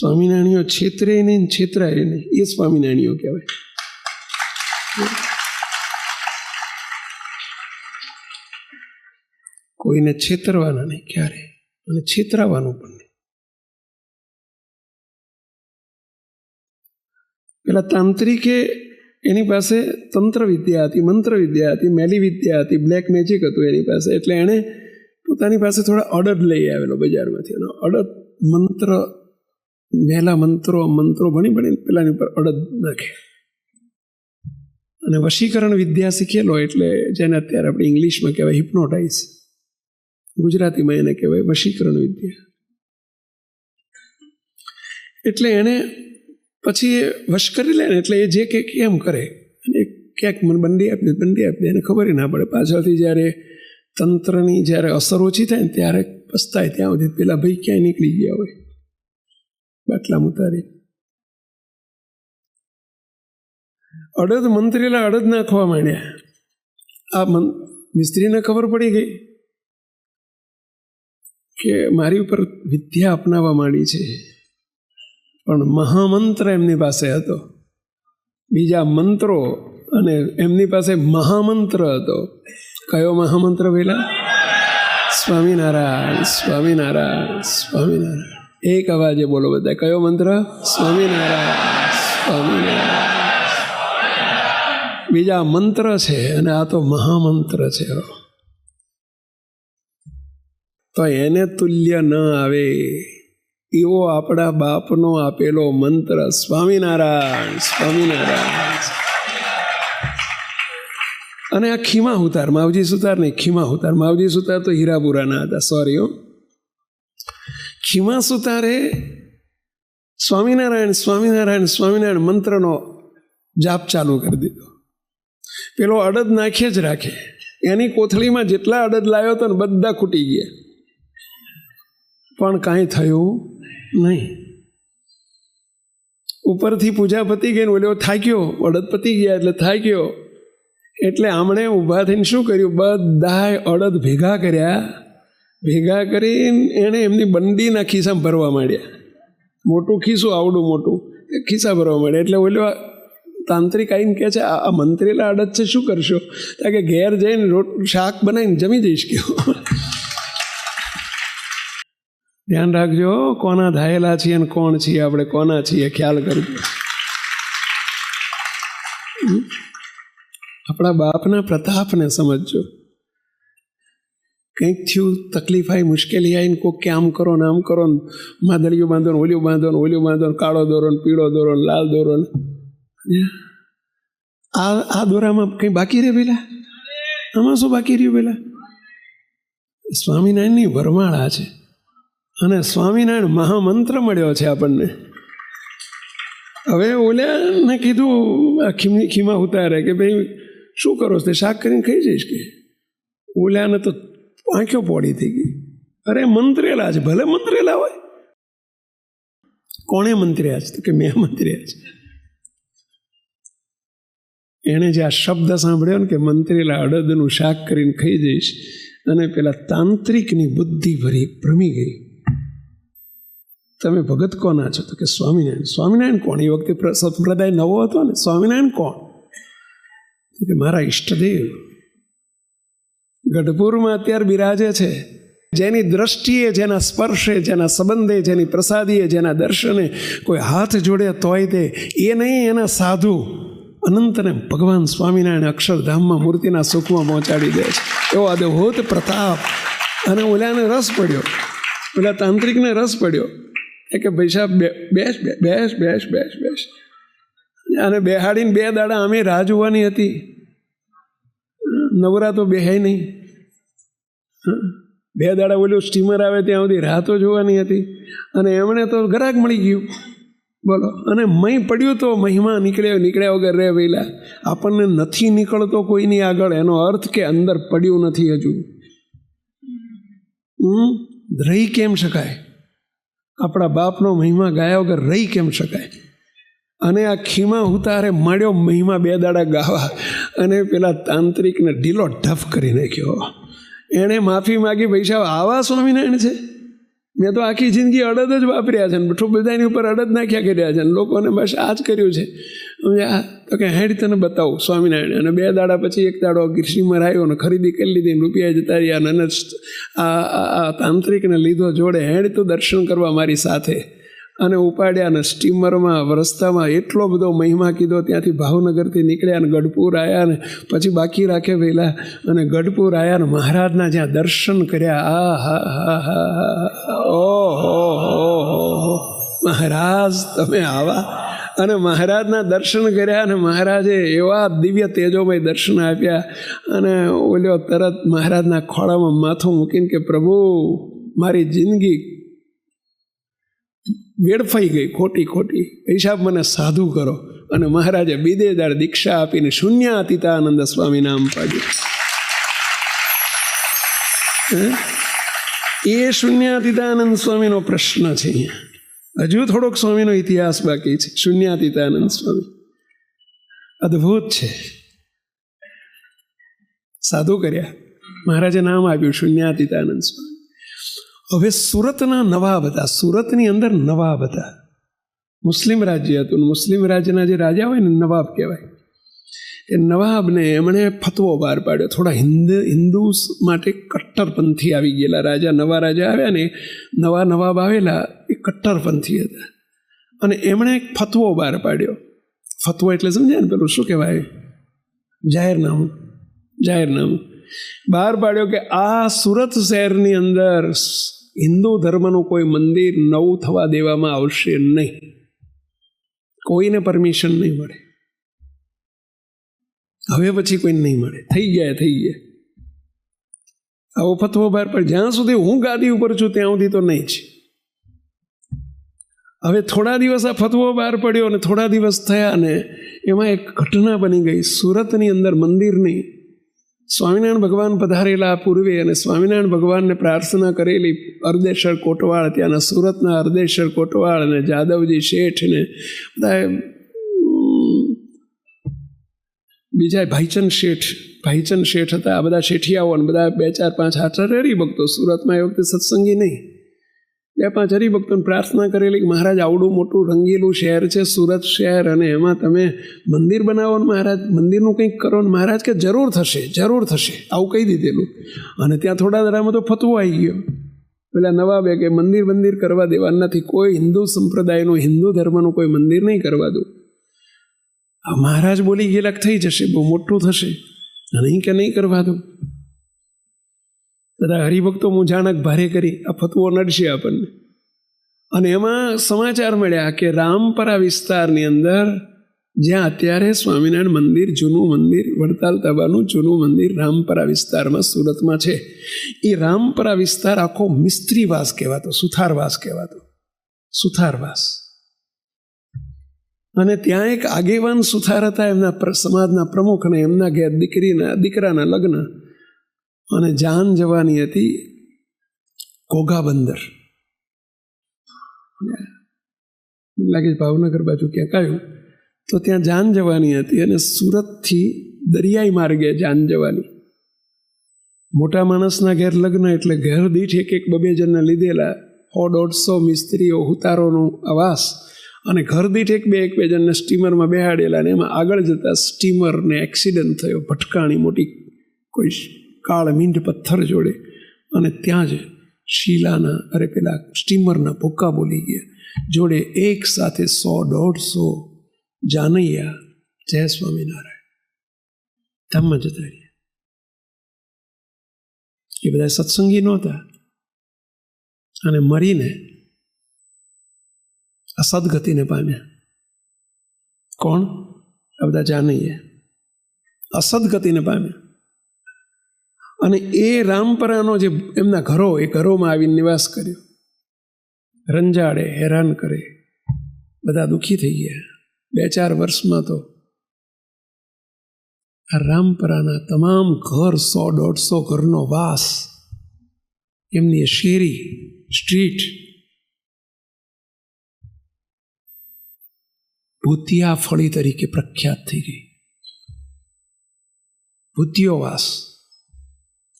સ્વામિનારાયણીઓ છેતરે નહીં છેતરાય નહીં એ સ્વામિનારાયણીઓ કહેવાય. કોઈને છેતરવાના નહીં ક્યારે, અને છેતરાવાનું પણ નહીં. પેલા તાંત્રિકે એની પાસે તંત્ર વિદ્યા હતી, મંત્ર વિદ્યા હતી, મેલી વિદ્યા હતી બ્લેક મેજિક હતું એની પાસે, એટલે એણે પોતાની પાસે થોડા અડદ લઈ આવેલો બજારમાંથી. અને અડદ મંત્ર મેલા મંત્રો મંત્રો ભણી ભણી પેલાની ઉપર અડદ નાખે. અને વશીકરણ વિદ્યા શીખેલો એટલે જેને અત્યારે આપણે ઇંગ્લિશમાં કહેવાય હિપ્નોટાઇઝ ગુજરાતીમાં એને કહેવાય વશીકરણ વિદ્યા. એટલે એણે પછી એ વશ કરી લે એટલે એ જે કે એમ કરે. અને ક્યાંક મને બંડી આપી દે, બંડી આપી દે, એને ખબર ના પડે. પાછળથી જ્યારે તંત્રની જ્યારે અસર ઓછી થાય ને ત્યારે પસ્તાય. ત્યાં સુધી પેલા ભાઈ ક્યાંય નીકળી ગયા હોય. બાટલા ઉતારી અડદ મંત્રીલા અડદ નાખવા માંડ્યા આ મન મિસ્ત્રીને ખબર પડી ગઈ કે મારી ઉપર વિદ્યા અપનાવવા માંડી છે પણ મહામંત્ર એમની પાસે હતો બીજા મંત્રો અને એમની પાસે મહામંત્ર હતો કયો મહામંત્ર પેલા સ્વામિનારાયણ સ્વામિનારાયણ સ્વામિનારાયણ એક અવાજે બોલો બધા. કયો મંત્ર? સ્વામિનારાયણ. સ્વામિનારાયણ. બીજા મંત્ર છે, અને આ તો મહામંત્ર છે. તો એને તુલ્ય ન આવે. એવો આપણા બાપનો આપેલો મંત્ર, સ્વામિનારાયણ સ્વામિનારાયણ. અને આ ખીમા હુતાર માવજી સુતાર નહીં, ખીમા હુતાર માવજી સુતાર તો હીરાપુરાના હતા. સોરી હો. ખીમા સુતારે સ્વામિનારાયણ સ્વામિનારાયણ સ્વામિનારાયણ મંત્રનો જાપ ચાલુ કરી દીધો પેલો અડદ નાખે જ રાખે એની કોથળીમાં જેટલા અડદ લાવ્યો હતો ને બધા ખૂટી ગયા પણ કાંઈ થયું નહીં ઉપરથી પૂજા પતી ગઈ ને ઓલો થાક્યો અડદ પતી ગયા એટલે થાક્યો એટલે આમણે ઊભા થઈને શું કર્યું બધાએ અડદ ભેગા કર્યા ભેગા કરીને એણે એમની બંડીના ખિસ્સામાં ભરવા માંડ્યા. મોટું ખિસ્સું, આવડું મોટું, એ ખિસ્સા ભરવા માંડ્યા. એટલે ઓલો તાંત્રિક આવીને કહે છે, આ મંત્રીલા અડદ છે, શું કરશો? કારણ કે ઘેર જઈને રોટ, શાક બનાવીને જમી જઈશ કયો ધ્યાન રાખજો, કોના ધાયેલા છીએ અને કોણ છીએ, આપણે કોના છીએ, ખ્યાલ કરજો. આપણા બાપના પ્રતાપને સમજજો. કંઈક થયું, તકલીફ આવી, મુશ્કેલી આવીને કોઈ કે આમ કરો ને આમ કરો ને માદળિયું બાંધો ને ઓલિયું બાંધો ને ઓલિયું બાંધો ને કાળો દોરો ને પીળો દોરો ને લાલ દોરો ને. આ આ દોરામાં કંઈ બાકી રહે પેલા? આમાં શું બાકી રહ્યું પેલા? સ્વામિનારાયણની વરમાળા છે. અને સ્વામિનારાયણ મહામંત્ર મળ્યો છે આપણને. હવે ઓલ્યાને કીધું, આ ખીમી, ખીમા ઉતારે કે ભાઈ, શું કરો તે શાક કરીને ખાઈ જઈશ કે? ઓલ્યાને તો આંખો પોડી થઈ ગઈ. અરે, મંત્રેલા છે. ભલે મંત્રેલા હોય. કોણે મંત્ર્યા છે? તો કે મેં મંત્ર્યા છે. એણે જે આ શબ્દ સાંભળ્યો ને કે મંત્રેલા અડદનું શાક કરીને ખાઈ જઈશ અને પેલા તાંત્રિકની બુદ્ધિ ભરી ભ્રમી ગઈ. તમે ભગત કોના છો? તો કે સ્વામિનારાયણ. સ્વામિનારાયણ કોણ? એ વખતે સંપ્રદાય નવો હતો ને. સ્વામિનારાયણ કોણ? તો કે મારા ઈષ્ટદેવ. ગઢપુરમાં અત્યારે બિરાજે છે. જેની દ્રષ્ટિએ, જેના સ્પર્શે, જેના સંબંધે, જેની પ્રસાદીએ, જેના દર્શને કોઈ હાથ જોડે તોય તે એ નહીં, એના સાધુ અનંતને ભગવાન સ્વામિનારાયણ અક્ષરધામમાં મૂર્તિના સુખમાં પહોંચાડી દે છે. એવો અદભુત પ્રતાપ. અને ઓલાને રસ પડ્યો. પેલા તાંત્રિકને રસ પડ્યો. એ કે, ભાઈ સાહેબ બેસ બેસ બેસ બેસ બેસ. અને બેહાડીને બે દાડા અમે રાહ જોવાની હતી. નવરા તો બેહાય નહીં. બે દાડા ઓલું સ્ટીમર આવે ત્યાં સુધી રાહ તો જોવાની હતી. અને એમણે તો ગ્રાહક મળી ગયું. બોલો. અને મહી પડ્યું તો મહિમા નીકળ્યો, નીકળ્યા વગર રે વહેલા આપણને નથી નીકળતો કોઈની આગળ. એનો અર્થ કે અંદર પડ્યું નથી હજુ. રહી કેમ શકાય? આપણા બાપનો મહિમા ગાયા વગર રહી કેમ શકાય? અને આ ખીમા ઉતારે મળ્યો મહિમા બે દાડા ગાવા. અને પેલા તાંત્રિકને ઢીલો ઢફ કરી નાખ્યો. એણે માફી માગી પૈસા આવા સ્વામિનારાયણ છે? મેં તો આખી જિંદગી અડદ જ વાપર્યા છે ને બઠું બધાની ઉપર અડદ નાખ્યા કર્યા છે ને લોકોને બસ આ જ કર્યું છે. આ તો કે હેડ તને બતાવું સ્વામિનારાયણ. અને બે દાડા પછી એક દાડો ગીરસીમર આવ્યો ને ખરીદી કરી લીધી રૂપિયા જતા રહ્યા અને આ તાંત્રિકને લીધો જોડે. હેડ તો દર્શન કરવા મારી સાથે. અને ઉપાડ્યા અને સ્ટીમરમાં રસ્તામાં એટલો બધો મહિમા કીધો, ત્યાંથી ભાવનગરથી નીકળ્યા અને ગઢપુર આવ્યા ને પછી બાકી રાખે પહેલાં અને ગઢપુર આવ્યા ને મહારાજના જ્યાં દર્શન કર્યા. આ હા હા હા ઓહો હો. મહારાજ, તમે આવા. અને મહારાજના દર્શન કર્યા અને મહારાજે એવા દિવ્ય તેજોમય દર્શન આપ્યા. અને ઓલ્યો તરત મહારાજના ખોળામાં માથું મૂકીને કે પ્રભુ, મારી જિંદગી વેડફાઈ ગઈ ખોટી ખોટી. હિસાબ મને સાધુ કરો. અને મહારાજે બીજે દાડ દીક્ષા આપીને શૂન્ય અતિતાનંદ સ્વામી નામ પાડ્યું. એ શૂન્યાતીતાનંદ સ્વામીનો પ્રશ્ન છે અહીંયા. હજુ થોડોક સ્વામીનો ઇતિહાસ બાકી છે. શૂન્યાતીતાનંદ સ્વામી. અદ્ભુત છે. સાધુ કર્યા. મહારાજે નામ આપ્યું, શૂન્યાતીતાનંદ સ્વામી. હવે સુરતના નવાબ હતા સુરતની અંદર નવાબ હતા મુસ્લિમ રાજ્ય હતું મુસ્લિમ રાજ્યના જે રાજા હોય ને નવાબ કહેવાય. એ નવાબને એમણે ફતવો બહાર પાડ્યો. થોડા હિન્દ હિન્દુ માટે કટ્ટરપંથી આવી ગયેલા રાજા. નવા રાજા આવ્યા ને, નવા નવાબ આવેલા, એ કટ્ટરપંથી હતા. અને એમણે એક ફતવો બહાર પાડ્યો. ફતવો એટલે સમજાય ને પેલું શું કહેવાય? જાહેરનામું. જાહેરનામું. બહાર પાડ્યો કે આ સુરત શહેરની અંદર હિન્દુ ધર્મનું કોઈ મંદિર નવું થવા દેવામાં આવશે નહીં. કોઈને પરમિશન નહીં મળે. હવે પછી કોઈને નહીં મળે. થઈ ગયા થઈ ગયા આવો ફતવો બહાર પર જ્યાં સુધી હું ગાદી ઉપર છું ત્યાં સુધી તો નહીં છે હવે થોડા દિવસ આ ફતવો બહાર પડ્યો અને થોડા દિવસ થયા ને એમાં એક ઘટના બની ગઈ. સુરતની અંદર મંદિરની સ્વામિનારાયણ ભગવાન પધારેલા પૂર્વે અને સ્વામિનારાયણ ભગવાનને પ્રાર્થના કરેલી અર્ધેશ્વર કોટવાળ, ત્યાંના સુરતના અર્ધેશ્વર કોટવાળ અને જાદવજી શેઠ ને બધા બીજા ભાઈચંદ શેઠ ભાઈચંદ શેઠ હતા, આ બધા શેઠિયાઓ અને બધા બે ચાર પાંચ હાથ હરિભક્તો સુરતમાં એ વખતે સત્સંગી નહીં. બે પાંચ હરિભક્તોને પ્રાર્થના કરેલી કે મહારાજ, આવડું મોટું રંગીલું શહેર છે, સુરત શહેર, અને એમાં તમે મંદિર બનાવો ને મહારાજ, મંદિરનું કંઈક કરો ને મહારાજ કે જરૂર થશે જરૂર થશે, આવું કહી દીધેલું. અને ત્યાં થોડા દરામાં તો ફતવો આવી ગયો. પેલા નવાબે કે મંદિર મંદિર કરવા દેવા નથી, કોઈ હિન્દુ સંપ્રદાયનું, હિન્દુ ધર્મનું કોઈ મંદિર નહીં કરવા દઉં. આ મહારાજ બોલી ગયેલા થઈ જશે, બહુ મોટું થશે. નહીં કે નહીં કરવા દઉં? બધા હરિભક્તો મૂંઝાણક ભારે કરી આ ફતવો નડશે આપણને. અને એમાં સમાચાર મળ્યા કે રામપરા વિસ્તારની અંદર જ્યાં અત્યારે સ્વામિનારાયણ મંદિર, જૂનું મંદિર, વડતાલ તાબાનું જૂનું મંદિર રામપરા વિસ્તારમાં સુરતમાં છે. એ રામપરા વિસ્તાર આખો મિસ્ત્રીવાસ કહેવાતો, સુથારવાસ કહેવાતો. સુથારવાસ. અને ત્યાં એક આગેવાન સુથાર હતા, એમના સમાજના પ્રમુખ અને એમના ઘેર દીકરીના, દીકરાના લગ્ન. અને જાન જવાની હતી ઘોઘા બંદર. લાગે ભાવનગર બાજુ ક્યાંક આવ્યું. તો ત્યાં જાન જવાની હતી અને સુરતથી દરિયાઈ માર્ગે જાન જવાની. મોટા માણસના ઘેર લગ્ન એટલે ઘર દીઠ એક એક બબે જણને લીધેલા સો દોઢસો મિસ્ત્રીઓ, હુતારોનો આવાસ અને ઘર દીઠ એક બે એક બે જણને સ્ટીમરમાં બેહાડેલા અને એમાં આગળ જતા સ્ટીમરને એક્સિડન્ટ થયો, ભટકાણી મોટી કોઈ કાળ મીંડ પથ્થર જોડે અને ત્યાં જ શીલાના, અરે પેલા સ્ટીમરના ભૂક્કા બોલી ગયા. જોડે એક સાથે સો, દોઢસો જાનૈયા. જય સ્વામિનારાયણ. ધામમાં જતા રહ્યા એ બધા સત્સંગી નહોતા. અને મરીને અસદગતિને પામ્યા. કોણ? આ બધા જાનૈયા. અસદગતિને પામ્યા. અને એ રામપરાનો જે એમના ઘરો, એ ઘરોમાં આવીને નિવાસ કર્યો. રંજાડે, હેરાન કરે. બધા દુઃખી થઈ ગયા. બે ચાર વર્ષમાં તો આ રામપરાના તમામ ઘર, સો, દોઢસો ઘરનો વાસ, એમની શેરી, સ્ટ્રીટ, ભૂતિયા ફળી તરીકે પ્રખ્યાત થઈ ગઈ. ભૂતિયો વાસ.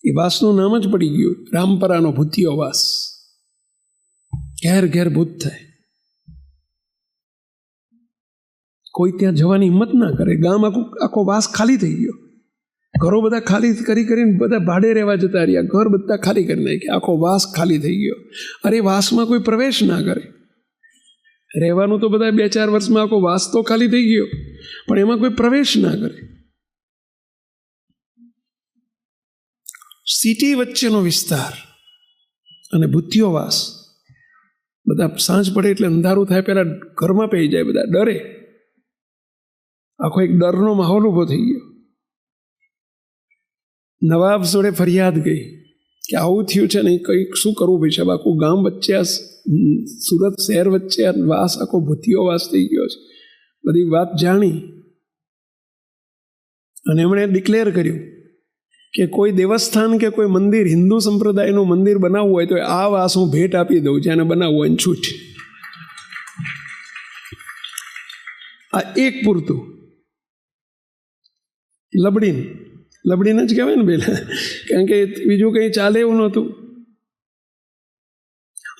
એ વાસનું નામ જ પડી ગયું. રામપરાનો ભૂતિયો વાસ. ઘેર ઘેર ભૂત થાય. કોઈ ત્યાં જવાની હિંમત ના કરે. ગામ આખું, આખો વાસ ખાલી થઈ ગયો. ઘરો બધા ખાલી કરી કરીને બધા ભાડે રહેવા જતા રહ્યા. ઘર બધા ખાલી કરી નાખ્યા. આખો વાસ ખાલી થઈ ગયો. અરે વાસમાં કોઈ પ્રવેશ ના કરે. રહેવાનું તો બધા બે ચાર વર્ષમાં આખો વાસ તો ખાલી થઈ ગયો. પણ એમાં કોઈ પ્રવેશ ના કરે. સિટી વચ્ચેનો વિસ્તાર અને બુદ્ધિઓ વાસ. બધા સાંજ પડે એટલે અંધારું થાય પહેલાં ઘરમાં પહી જાય, બધા ડરે. આખો એક ડરનો માહોલ ઊભો થઈ ગયો. નવાબ જોડે ફરિયાદ ગઈ કે આવું થયું છે ને, કંઈક શું કરવું ભાઈ સાહેબ? આખું ગામ વચ્ચે આ સુરત શહેર વચ્ચે આ વાસ, આખો ભૂતિયો વાસ થઈ ગયો છે. બધી વાત જાણી. અને એમણે ડિક્લેર કર્યું કે કોઈ દેવસ્થાન કે કોઈ મંદિર, હિન્દુ સંપ્રદાયનું મંદિર બનાવવું હોય તો આ વાસ હું ભેટ આપી દઉં જેને બનાવવું હોય છૂટ. આ એક પૂરતું. લબડીન. લબડીને જ કહેવાય ને પેલા. કારણ કે બીજું કંઈ ચાલે એવું નહોતું.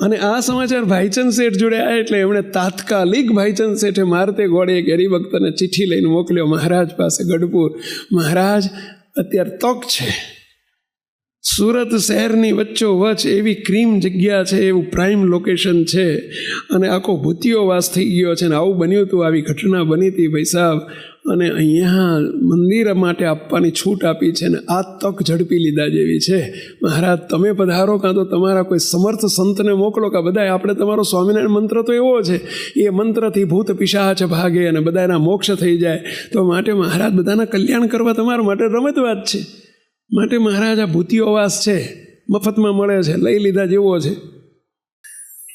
અને આ સમાચાર ભાઈચંદ શેઠ જોડે આવ્યા એટલે એમણે તાત્કાલિક ભાઈચંદ શેઠે મારતે ગોળે એક હરિભક્તને ચિઠ્ઠી લઈને મોકલ્યો, મહારાજ પાસે ગઢપુર. મહારાજ અત્યારે તક છે. સુરત શહેરની વચ્ચો વચ્ચ એવી ક્રીમ જગ્યા છે, એવું પ્રાઇમ લોકેશન છે. અને આખો ભૂતિયો વાસ થઈ ગયો છે ને આવું બન્યું હતું, આવી ઘટના બની હતી ભાઈ સાહેબ. અને અહીંયા મંદિર માટે આપવાની છૂટ આપી છે ને આ તક ઝડપી લીધા જેવી છે. મહારાજ, તમે પધારો કાં તો તમારા કોઈ સમર્થ સંતને મોકલો કાં બધાય આપણે તમારો સ્વામિનારાયણ મંત્ર તો એવો છે. એ મંત્રથી ભૂત પિશાચ ભાગે અને બધાના મોક્ષ થઈ જાય. તો માટે મહારાજ, બધાના કલ્યાણ કરવા તમારા માટે રમત વાત છે. માટે મહારાજ આ ભૂતિઓવાસ છે, મફતમાં મળે છે, લઈ લીધા જેવો છે.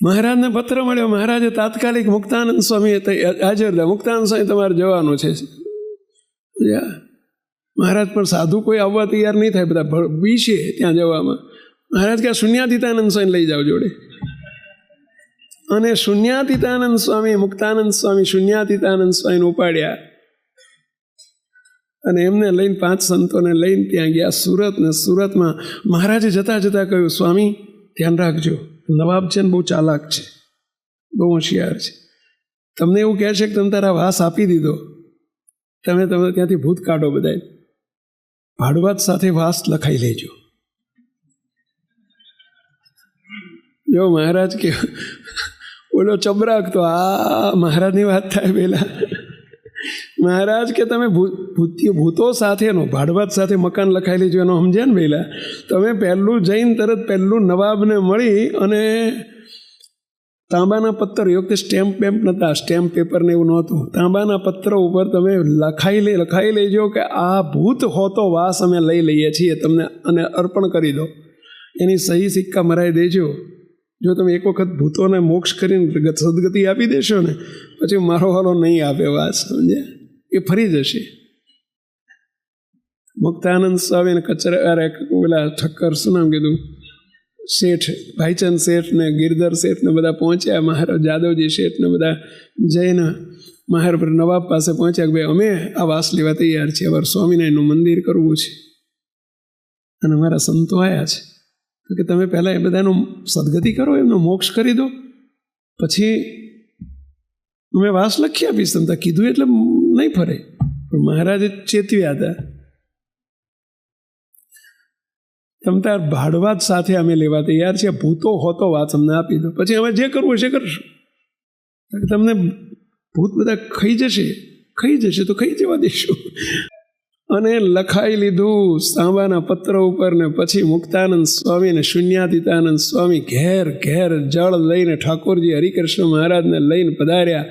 મહારાજને પત્ર મળ્યો, મહારાજે તાત્કાલિક મુક્તાનંદ સ્વામી હાજર હતા મુક્તાનંદ સ્વામી તમારે જવાનું છે. મહારાજ પણ સાધુ કોઈ આવવા તૈયાર નહીં થાય, બધા બીશે ત્યાં જવામાં. મહારાજ કે શૂન્યાતીતાનંદ સ્વામી લઈ જાઓ જોડે. અને શૂન્યાતીતાનંદ સ્વામી, મુક્તાનંદ સ્વામી શૂન્યાતીતાનંદ સ્વામીને ઉપાડ્યા. અને એમને લઈને પાંચ સંતોને લઈને ત્યાં ગયા સુરત ને સુરતમાં મહારાજે જતાં જતાં કહ્યું, સ્વામી, ધ્યાન રાખજો. નવાબ છે ને બહુ ચાલાક છે. બહુ હોશિયાર છે. તમને એવું કહે છે કે તમે તારા વાસ આપી દીધો. તમે તમે ત્યાંથી ભૂત કાઢો બધાય. ભાડવાત સાથે વાસ લખાઈ લેજો. જો મહારાજ કે, ઓલો ચબરાક તો આ મહારાજની વાત થાય પહેલાં. મહારાજ, કે તમે ભૂતિ, ભૂતો સાથેનો, ભાડવાત સાથે મકાન લખાઈ લેજો, એનો સમજ્યા ને પહેલાં તમે પહેલું જઈને તરત પહેલું નવાબને મળી અને તાંબાના પથ્થર એ વખતે સ્ટેમ્પ પેમ્પ નહોતા સ્ટેમ્પ પેપરને એવું નહોતું. તાંબાના પત્ર ઉપર તમે લખાઈ લે, લખાઈ લેજો કે આ ભૂત હોતો વાસ અમે લઈ લઈએ છીએ, તમને અને અર્પણ કરી દો. એની સહી સિક્કા મરાઈ દેજો. જો તમે એક વખત ભૂતોને મોક્ષ કરીને સદગતિ આપી દેશો ને, પછી મારો હાલો નહીં આપે વાત સમજ્યા? એ ફરી જશે. મુક્તાનંદ સ્વામી કચરા પેલા ઠક્કર શું નામ કીધું? શેઠ, ભાઈચંદ શેઠ ને ગિરધર શેઠ ને બધા પહોંચ્યા. મહારાજ જાદવજી શેઠ ને બધા જઈને મહારાજ નવાબ પાસે પહોંચ્યા કે ભાઈ, અમે આ વાસ લેવા તૈયાર છીએ. અમારે સ્વામિનારાયણનું મંદિર કરવું છે. અને અમારા સંતો આવ્યા છે. તો કે તમે પહેલાં એ બધાનું સદગતિ કરો, એમનો મોક્ષ કરી દો. પછી અમે વાસ લખી આપીશ. તમે કીધું એટલે નહીં ફરે. પણ મહારાજે ચેતવ્યા હતા. તમ તાર ભાડવાત સાથે અમે લેવા તૈયાર છીએ ભૂતો હોતો વાત અમને આપી દો. પછી અમે જે કરવું હશે કરશું. તમને ભૂત બધા ખાઈ જશે. ખાઈ જશે તો ખાઈ જવા દઈશું અને લખાઈ લીધું સાંબાના પત્ર ઉપર ને પછી મુક્તાનંદ સ્વામી ને શૂન્યાતીતાનંદ સ્વામી ઘેર ઘેર જળ લઈને ઠાકોરજી હરિકૃષ્ણ મહારાજને લઈને પધાર્યા.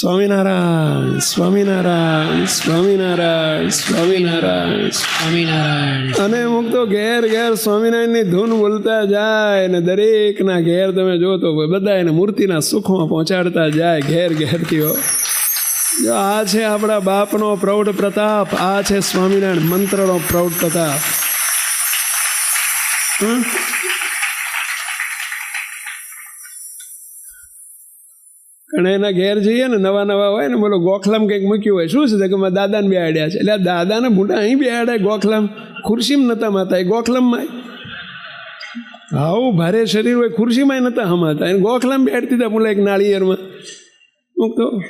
સ્વામિનારાયણ સ્વામિનારાયણ સ્વામિનારાયણ સ્વામિનારાયણ સ્વામિનારાયણ. અને મુક્તો ઘેર ઘેર સ્વામિનારાયણની ધૂન બોલતા જાય અને દરેકના ઘેર તમે જો તો બધા એને મૂર્તિના સુખમાં પહોંચાડતા જાય ઘેર ઘેરથી જો આ છે આપણા બાપનો પ્રૌઢ પ્રતાપ, આ છે સ્વામિનારાયણ મંત્રનો પ્રૌઢ પ્રતાપ? અને એના ઘેર જઈએ ને, નવા નવા હોય ને, બોલો ગોખલામ કંઈક મૂક્યું હોય, શું છે? કે મારા દાદાને બેહાડ્યા છે. એટલે દાદાને મોટા અહીં બેહાડે ગોખલામ. ખુરશીમાં નહોતા માતા, એ ગોખલામમાં આવું ભારે શરીર હોય ખુરશીમાં નહોતા હમાતા. એને ગોખલામ બેહાડતી હતા બોલે એક નાળિયેરમાં. હું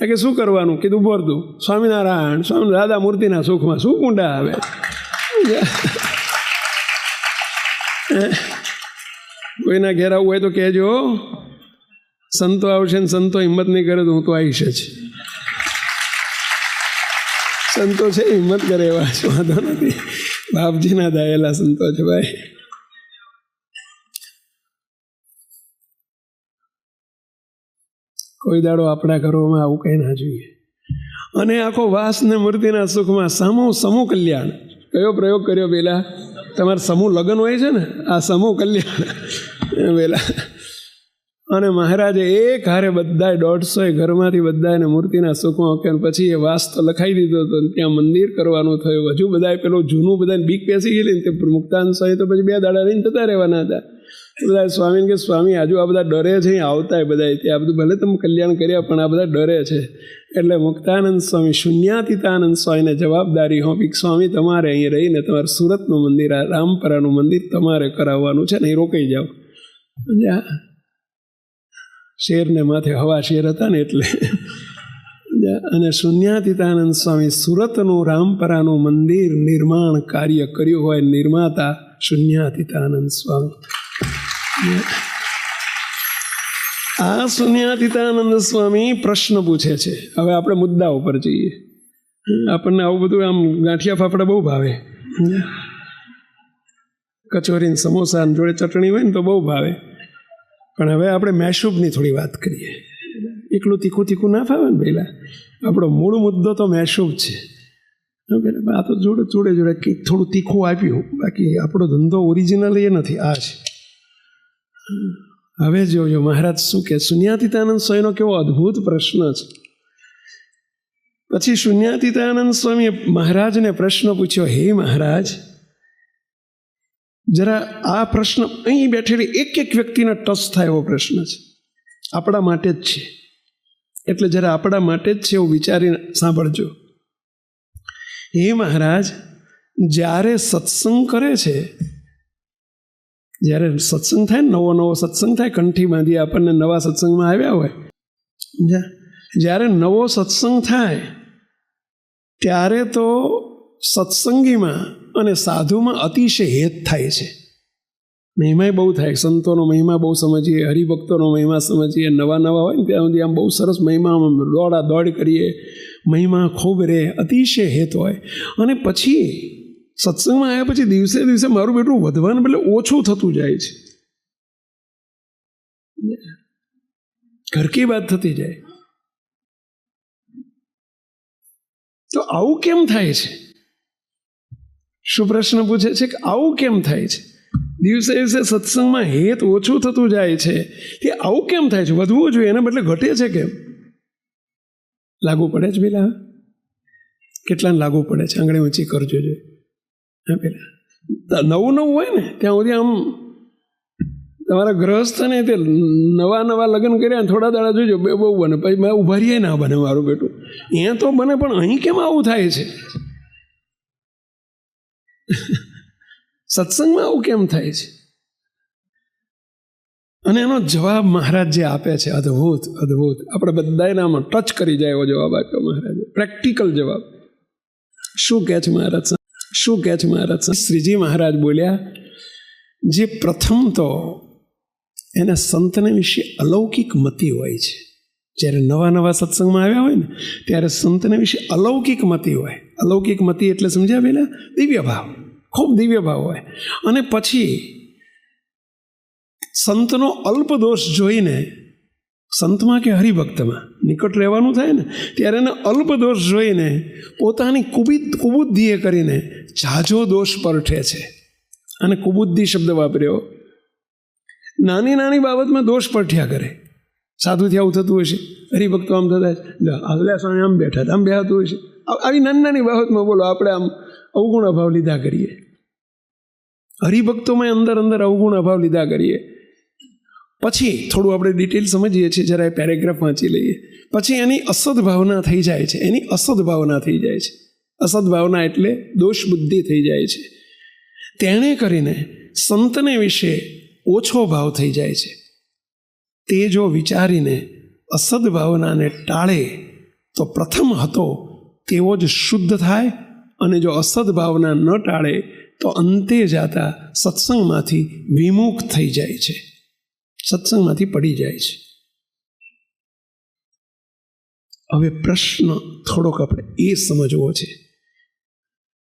કે શું કરવાનું? કીધું ભરતું સ્વામિનારાયણ, સ્વામી દાદા મૂર્તિના સુખમાં શું કુંડા આવે? કોઈના ઘેર આવું હોય તો કહેજો, સંતો આવશે ને સંતો હિંમત નહીં કરે તો હું તો આવીશ જ. સંતો છે, હિંમત કરે એવા વાંધો નથી. બાપજીના દાયેલા સંતો છે ભાઈ. કોઈ દાડો આપણા ઘરોમાં આવું કંઈ ના જોઈએ. અને આખો વાસ ને મૂર્તિના સુખમાં સમૂહ સમૂહ કલ્યાણ. કયો પ્રયોગ કર્યો પેલા તમારે સમૂહ લગ્ન હોય છે ને? આ સમૂહ કલ્યાણ. પેલા અને મહારાજે એક હારે બધાય દોઢસો ઘરમાંથી બધાને મૂર્તિના સુખમાં ઓકે પછી એ વાસ તો લખાઈ દીધો હતો ત્યાં મંદિર કરવાનું થયું. હજુ બધાએ પેલું જૂનું બધાને બીક બેસી ગયેલી ને તે સ્વામી તો પછી બે દાડા રહીને જતા રહેવાના હતા. બધા સ્વામીને કે, સ્વામી આજુ આ બધા ડરે છે, અહીં આવતા બધા આ બધું ભલે તમે કલ્યાણ કર્યા, પણ આ બધા ડરે છે. એટલે મુક્તાનંદ સ્વામી શૂન્યાતીતાનંદ સ્વામીને જવાબદારી હોપી સ્વામી, તમારે અહીં રહીને તમારે સુરતનું મંદિર, આ રામપરાનું મંદિર તમારે કરાવવાનું છે ને એ રોકાઈ જાઓ. શેરને માથે હવા શેર હતા ને એટલે અને શૂન્યાતીતાનંદ સ્વામી સુરતનું રામપરાનું મંદિર નિર્માણ કાર્ય કર્યું હોય, નિર્માતા શૂન્યાતીતાનંદ સ્વામી. આ શૂન્યાતીતાનંદ સ્વામી પ્રશ્ન પૂછે છે. હવે આપણે મુદ્દા ઉપર જઈએ. આપણને આવું બધું આમ ગાંઠિયા ફાફડા બહુ ભાવે. કચોરી સમોસા જોડે ચટણી હોય ને તો બહુ ભાવે. પણ હવે આપણે મેશુબની થોડી વાત કરીએ. એકલું તીખું તીખું ના ફાવે ને પહેલાં આપણો મૂળ મુદ્દો તો મેશુબ છે. આ તો જોડે જોડે જોડે થોડું તીખું આપ્યું. બાકી આપણો ધંધો ઓરિજિનલ એ નથી. આ છે. હવે જોજો મહારાજ, શું કે? શૂન્યાતીતાનંદ સ્વામીનો કેવો અદ્ભુત પ્રશ્ન છે. પછી શૂન્યાતીતાનંદ સ્વામીએ મહારાજને પ્રશ્ન પૂછ્યો, હે મહારાજ, જરા આ પ્રશ્ન અહીં બેઠેલી એક એક વ્યક્તિને ટચ થાય એવો પ્રશ્ન છે. આપણા માટે જ છે. એટલે જરા આપણા માટે જ છે એવું વિચારીને સાંભળજો. હે મહારાજ, જ્યારે સત્સંગ કરે છે જ્યારે સત્સંગ થાય ને નવો નવો સત્સંગ થાય કંઠી બાંધી આપણને નવા સત્સંગમાં આવ્યા હોય જ્યારે નવો સત્સંગ થાય, ત્યારે તો સત્સંગીમાં અને સાધુમાં અતિશય હેત થાય છે. મહિમા બહુ થાય, સંતોનો મહિમા બહુ સમજીએ, હરિભક્તોનો મહિમા સમજીએ, નવા નવા હોય ને ત્યાં સુધી આમ બહુ સરસ મહિમામાં દોડા દોડ કરીએ, મહિમા ખૂબ રહે, અતિશય હેત હોય. અને પછી સત્સંગમાં આવ્યા પછી દિવસે દિવસે મારું બેટું વધવાને બદલે ઓછું થતું જાય છે. ઘરકી વાત થતી જાય? તો આવું કેમ થાય છે? શું પ્રશ્ન પૂછે છે કે આવું કેમ થાય છે? દિવસે દિવસે સત્સંગમાં હેત ઓછું થતું જાય છે. તે આવું કેમ થાય છે? વધવું જોઈએ, એના બદલે ઘટે છે કેમ? લાગુ પડે છે પેલા? કેટલાને લાગુ પડે છે? આંગળી ઊંચી કરજો જોઈએ નવું નવું હોય ને, ત્યાં સુધી આમ તમારા ગ્રહસ્થને તે નવા નવા લગ્ન કર્યા થોડા દાડા જોજો, બે બહુ બને, પછી મેં ઊભા રહીએ ના બને મારું બેટું. અહીંયા તો બને, પણ અહીં કેમ આવું થાય છે? સત્સંગમાં આવું કેમ થાય છે? અને એનો જવાબ મહારાજ જે આપે છે, અદ્ભુત અદ્ભુત. આપણે બધા એનામાં ટચ કરી જાય એવો જવાબ આપ્યો મહારાજે. પ્રેક્ટિકલ જવાબ. શું કહે છે મહારાજ શું કહે છે મહારાજ શ્રીજી મહારાજ બોલ્યા, જે પ્રથમ તો એને સંતને વિશે અલૌકિક મતિ હોય છે. જ્યારે નવા નવા સત્સંગમાં આવ્યા હોય ને, ત્યારે સંતને વિશે અલૌકિક મતિ હોય. અલૌકિક મતિ એટલે સમજ્યા પેલા દિવ્ય ભાવ. ખૂબ દિવ્ય ભાવ હોય. અને પછી સંતનો અલ્પ દોષ જોઈને સંતમાં કે હરિભક્તમાં? નિકટ રહેવાનું થાય ને, ત્યારે એને અલ્પ દોષ જોઈને પોતાની કુબિદ કુબુદ્ધિએ કરીને ઝાઝો દોષ પરઠે છે. અને કુબુદ્ધિ શબ્દ વાપર્યો. નાની નાની બાબતમાં દોષ પરઠ્યા કરે. સાધુથી આવું થતું હશે હરિભક્તો આમ થતા આગલા સ્વામી આમ બેઠા આમ બેહાતું હશે આવી નાની નાની બાબતમાં બોલો, આપણે આમ અવગુણ અભાવ લીધા કરીએ. હરિભક્તોમાં અંદર અંદર અવગુણ અભાવ લીધા કરીએ. પછી થોડું આપણે ડિટેલ સમજીએ છીએ જ્યારે પેરેગ્રાફ વાંચી લઈએ. પછી એની અસદ ભાવના થઈ જાય છે, એની અસદ ભાવના થઈ જાય છે. અસદ ભાવના એટલે દોષ બુદ્ધિ થઈ જાય છે. તેણે કરીને સંતને વિશે ઓછો ભાવ થઈ જાય છે. તે જો વિચારીને અસદભાવનાને ટાળે, તો પ્રથમ હતો તેવો જ શુદ્ધ થાય અને જો અસદભાવના ન ટાળે, તો અંતે જાતા સત્સંગમાંથી વિમુખ થઈ જાય છે. સત્સંગમાંથી પડી જાય છે. હવે પ્રશ્ન થોડોક આપણે એ સમજવો છે.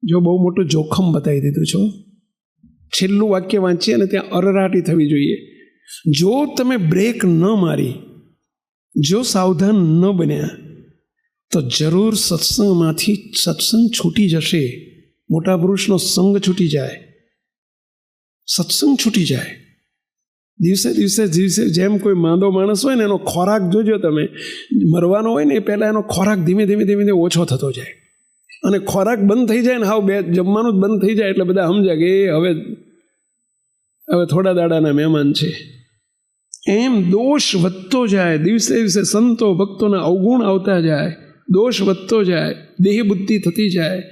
જો બહુ મોટું જોખમ બતાવી દીધું છો છેલ્લું વાક્ય વાંચીએ અને ત્યાં અરરાટી થવી જોઈએ. જો તમે બ્રેક ન મારી, જો સાવધાન ન બન્યા, તો જરૂર સત્સંગમાંથી સત્સંગ છૂટી જશે. મોટા પુરુષનો સંગ છૂટી જાય. સત્સંગ છૂટી જાય. દિવસે દિવસે દિવસે જેમ કોઈ માંદો માણસ હોય ને, એનો ખોરાક જોજો તમે. મરવાનો હોય ને એ પહેલાં એનો ખોરાક ધીમે ધીમે ધીમે ધીમે ઓછો થતો જાય. અને ખોરાક બંધ થઈ જાય ને, હાવ બે જમવાનું જ બંધ થઈ જાય એટલે બધા સમજ્યા કે એ હવે હવે થોડા દાડાના મહેમાન છે. એમ દોષ વધતો જાય, દિવસે દિવસે સંતો ભક્તોના અવગુણ આવતા જાય, દોષ વધતો જાય દેહ બુદ્ધિ થતી જાય.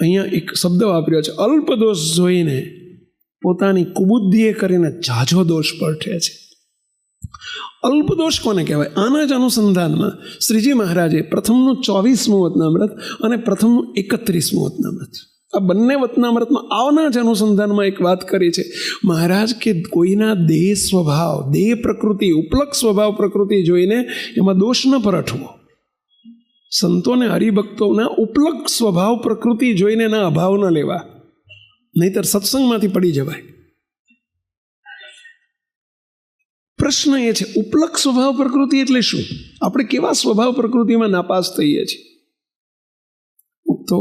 અહીંયા એક શબ્દ વાપર્યો છે અલ્પ દોષ જોઈને પોતાની કુબુદ્ધિએ કરીને ઝાઝો દોષ પરઠે છે. અલ્પ દોષ કોને કહેવાય? આના જ અનુસંધાનમાં શ્રીજી મહારાજે પ્રથમનું ચોવીસમું વતનામૃત અને પ્રથમનું એકત્રીસમું વતનામૃત. આ બંને વતનામૃતમાં આવના જ અનુસંધાનમાં એક વાત કરી છે. મહારાજ કે કોઈના દેહ સ્વભાવ, દેહ પ્રકૃતિ, ઉપલક સ્વભાવ પ્રકૃતિ જોઈને એમાં દોષ ન પરઠવો સંતોને હરિભક્તોના ઉપલક સ્વભાવ પ્રકૃતિ જોઈને એના અભાવ ન લેવા. નહીતર સત્સંગમાંથી પડી જવાય. પ્રશ્ન એ છે ઉપલક સ્વભાવ પ્રકૃતિ એટલે શું? આપણે કેવા સ્વભાવ પ્રકૃતિમાં નાપાસ થઈએ છીએ? તો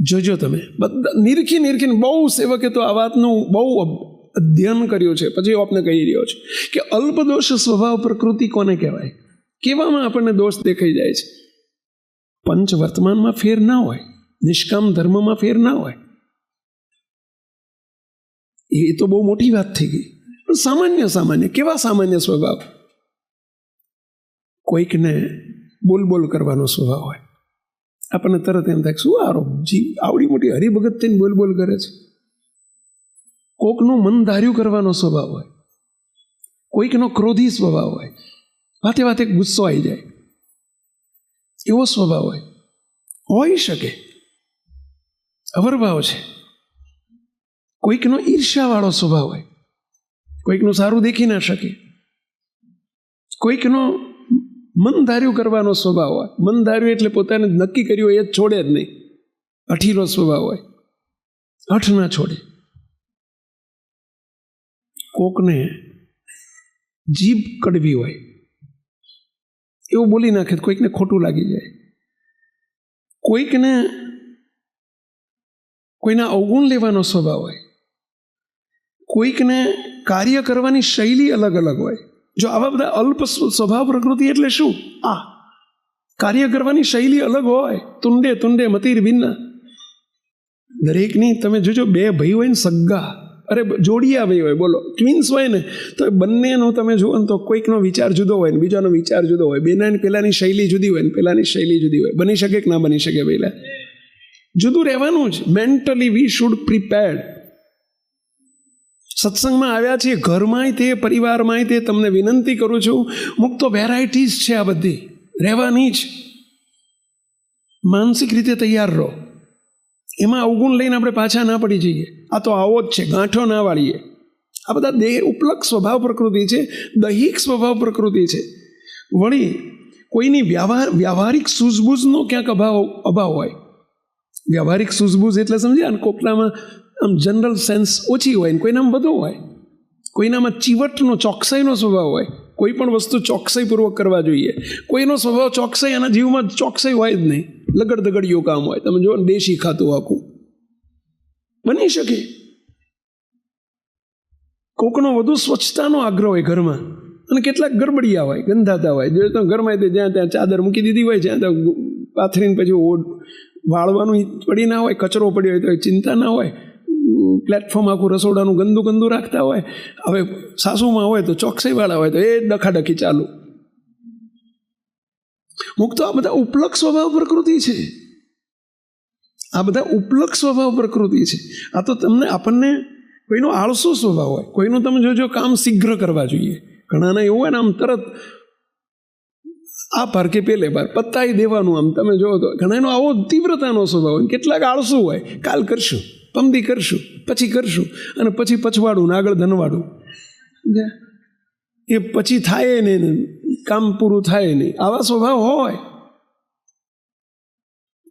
જોજો તમે, બધા નિરખી નિરખીને બહુ સેવકે તો આ વાતનું બહુ અધ્યયન કર્યું છે. પછી આપને કહી રહ્યો છે કે અલ્પદોષ સ્વભાવ પ્રકૃતિ કોને કહેવાય? કેવામાં આપણને દોષ દેખાઈ જાય છે? પંચ વર્તમાનમાં ફેર ના હોય, નિષ્કામ ધર્મમાં ફેર ના હોય. એ તો બહુ મોટી વાત થઈ ગઈ. પણ સામાન્ય સામાન્ય, કેવા સામાન્ય સ્વભાવ? કોઈકને બોલ બોલ કરવાનો સ્વભાવ હોય. આપણને તરત એમ થાય શું આરોપ જી, આવડી મોટી હરિભગત થઈને બોલ બોલ કરે છે. કોકનું મન ધાર્યું કરવાનો સ્વભાવ હોય. કોઈકનો ક્રોધી સ્વભાવ હોય. વાતે વાતે ગુસ્સો આવી જાય. એવો સ્વભાવ હોય. હોઈ શકે. અવરભાવ છે. કોઈકનો ઈર્ષ્યાવાળો સ્વભાવ હોય. કોઈકનું સારું દેખી ના શકે. કોઈકનો મન ધાર્યું કરવાનો સ્વભાવ હોય. મન ધાર્યું એટલે પોતાને નક્કી કર્યું હોય એ છોડે જ નહીં. અઠીલો સ્વભાવ હોય. હઠ ના છોડે. કોકને જીભ કડવી હોય. એવું બોલી નાખે કોઈકને ખોટું લાગી જાય. કોઈકને કોઈના અવગુણ લેવાનો સ્વભાવ હોય. કોઈકને કાર્ય કરવાની શૈલી અલગ અલગ હોય. જો આવા બધા અલ્પ સ્વભાવ પ્રકૃતિ એટલે શું? આ. કાર્ય કરવાની શૈલી અલગ હોય, તુંડે તુંડે, મતીર ભિન્ના. દરેકની, તમે જોજો, બે ભાઈ હોય ને સગ્ગા અરે જોડિયા ભાઈ હોય, બોલો. ટ્વિન્સ હોય ને, તો બંનેનો તમે જુઓ ને તો કોઈકનો વિચાર જુદો હોય ને, બીજાનો વિચાર જુદો હોય. બેના પહેલાંની શૈલી જુદી હોય ને પહેલાંની શૈલી જુદી હોય. બની શકે કે ના બની શકે પહેલાં જુદું રહેવાનું જ. મેન્ટલી વી શુડ પ્રિપેર્ડ સત્સંગમાં આવ્યા છીએ, ઘરમાંય તે, પરિવારમાંય તે તમને વિનંતી કરું છું, મુક્ત વેરાયટીઝ છે આ બધી. રહેવાની જ. માનસિક રીતે તૈયાર રહો. એમાં અવગુણ લઈને આપણે પાછા ના પડી જઈએ. આ તો આવો જ છે, ગાંઠો ના વાળીએ. આ બધા દેહ ઉપલક્ષ સ્વભાવ પ્રકૃતિ છે, દૈહિક સ્વભાવ પ્રકૃતિ છે. વળી, કોઈની વ્યવહાર, વ્યવહારિક સૂઝબૂઝનો ક્યાંક અભાવ અભાવ હોય. વ્યવહારિક સૂઝબૂઝ એટલે સમજ્યા ને કોકનામાં આમ જનરલ સેન્સ ઓછી હોય ને કોઈનામાં વધુ હોય. કોઈનામાં ચીવટનો, ચોકસાઈનો સ્વભાવ હોય. કોઈ પણ વસ્તુ ચોકસાઈપૂર્વક કરવા જોઈએ. કોઈનો સ્વભાવ ચોકસાઈ એના જીવમાં ચોકસાઈ હોય જ નહીં. લગડ દગડિયું કામ હોય. તમે જો દેશી ખાતું આખું. બની શકે. કોકનો વધુ સ્વચ્છતાનો આગ્રહ હોય ઘરમાં. અને કેટલાક ગરબડિયા હોય, ગંધાતા હોય. જો તો ઘરમાં તે જ્યાં ત્યાં ચાદર મૂકી દીધી હોય, જ્યાં ત્યાં પાથરીને પછી વાળવાનું પડી ના હોય, કચરો પડ્યો હોય તો ચિંતા ના હોય. પ્લેટફોર્મ આખું રસોડાનું ગંદુ ગંદુ રાખતા હોય, હવે સાસુમાં હોય તો ચોકસાઈવાળા હોય તો એ ડખાડખી ચાલુ. મુક્ત આ બધા ઉપલક સ્વભાવ પ્રકૃતિ છે. આ બધા ઉપલક સ્વભાવ પ્રકૃતિ છે. આ તો તમને આપણને કોઈનો આળસો સ્વભાવ હોય, કોઈનું તમે જોજો કામ શીઘ્ર કરવા જોઈએ. ઘણાને એવું હોય ને આમ તરત આ પાર કે પેલે પાર, પત્તાઈ દેવાનું આમ. તમે જોવો તો ઘણાનો આવો તીવ્રતાનો સ્વભાવ હોય કેટલાક આળસુ હોય, કાલ કરશું. પમદી કરશું પછી કરશું અને પછી પછવાડું ને આગળ ધનવાડું. એ પછી થાય નહીં ને કામ પૂરું થાય નહીં. આવા સ્વભાવ હોય.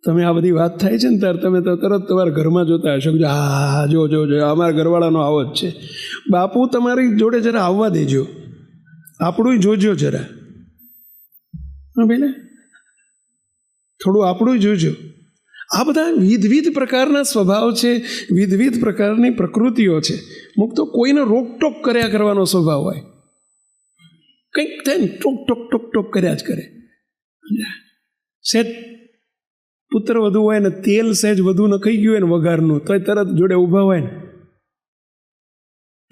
તમે આ બધી વાત થાય છે ને ત્યારે તમે તો તરત તમારા ઘરમાં જોતા હશો કે હા જો જો જો અમારા ઘરવાળાનો આવો જ છે. બાપુ તમારી જોડે જરા આવવા દેજો. આપણું જોજો જરા. હા પેલા થોડું આપણું જોજો. આ બધા વિધવિધ પ્રકારના સ્વભાવ છે, વિધવિધ પ્રકારની પ્રકૃતિઓ છે. મુક તો કોઈને રોકટોક કર્યા કરવાનો સ્વભાવ હોય. કંઈક થાય ટોક ટોક ટોક ટોક કર્યા જ કરે. સેજ પુત્ર વધુ હોય ને તેલ સહેજ વધુ નખાઈ ગયું હોય ને વઘારનું, તોય તરત જોડે ઊભા હોય ને.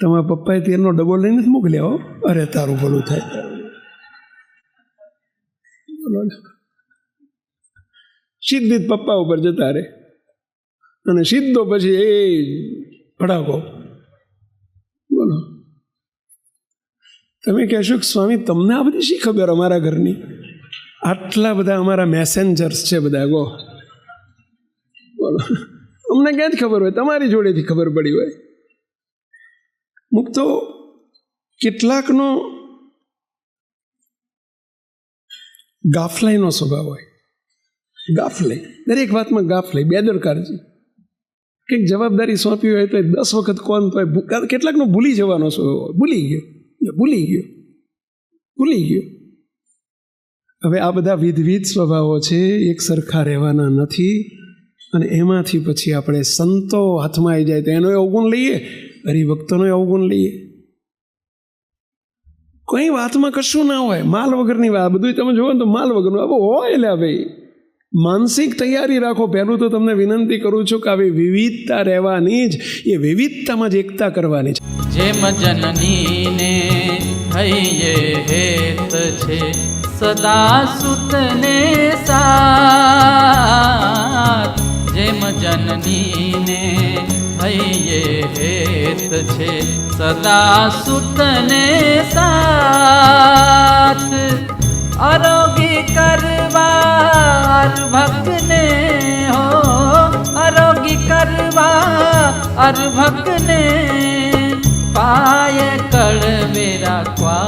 તમારા પપ્પાએ તેલનો ડબ્બો લઈને મોકલ્યા હો. અરે, તારું ભલું થાય. સીધી જ પપ્પા ઉપર જતા રહે. અને સીધો પછી એ ભડાકો. બોલો. તમે કહેશો કે સ્વામી, તમને આ બધી શી ખબર અમારા ઘરની? આટલા બધા અમારા મેસેન્જર્સ છે બધા, ગો. બોલો. અમને ક્યાં જ ખબર હોય? તમારી જોડેથી ખબર પડી હોય. મુક તો કેટલાકનો ગાફલાઈનો સ્વભાવ હોય. ગાફલે. દરેક વાતમાં ગાફલે. બેદરકારજી કંઈક જવાબદારી સોંપી હોય તો દસ વખત કોણ તો કેટલાકનો ભૂલી જવાનો ભૂલી ગયો. ભૂલી ગયો. ભૂલી ગયો. હવે આ બધા વિધવિધ સ્વભાવો છે. એક સરખા રહેવાના નથી. અને એમાંથી પછી આપણે સંતો હાથમાં આવી જાય તો એનો અવગુણ લઈએ. હરિભક્તોનો અવગુણ લઈએ. કોઈ વાતમાં કશું ના હોય. માલ વગરની વાત. બધું તમે જુઓ ને તો માલ વગરનું હવે હોય એટલે ભાઈ. માનસિક તૈયારી રાખો. પહેલું તો તમને વિનંતી કરું છું કે આવી વિવિધતા રહેવાની જ, એ વિવિધતામાં જ એકતા કરવાની છે. જેમ જનનીને હૈયે હેત છે, સદા સુતને સાથ. જેમ જનનીને હૈયે હેત છે, સદા સુતને સાથ. આરોગી કરવા ભક્તને હો આરોગી કરવા અર્ભકને પાય કળવેરા ક્વાર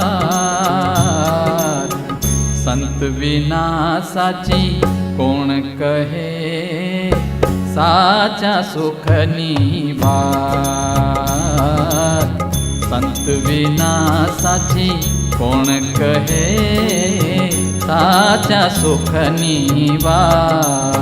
સંત વિના સાચી કોણ કહે સાચા સુખની વાત સંત વિના સાચી કોણ કહે साच्या सुखनी वात.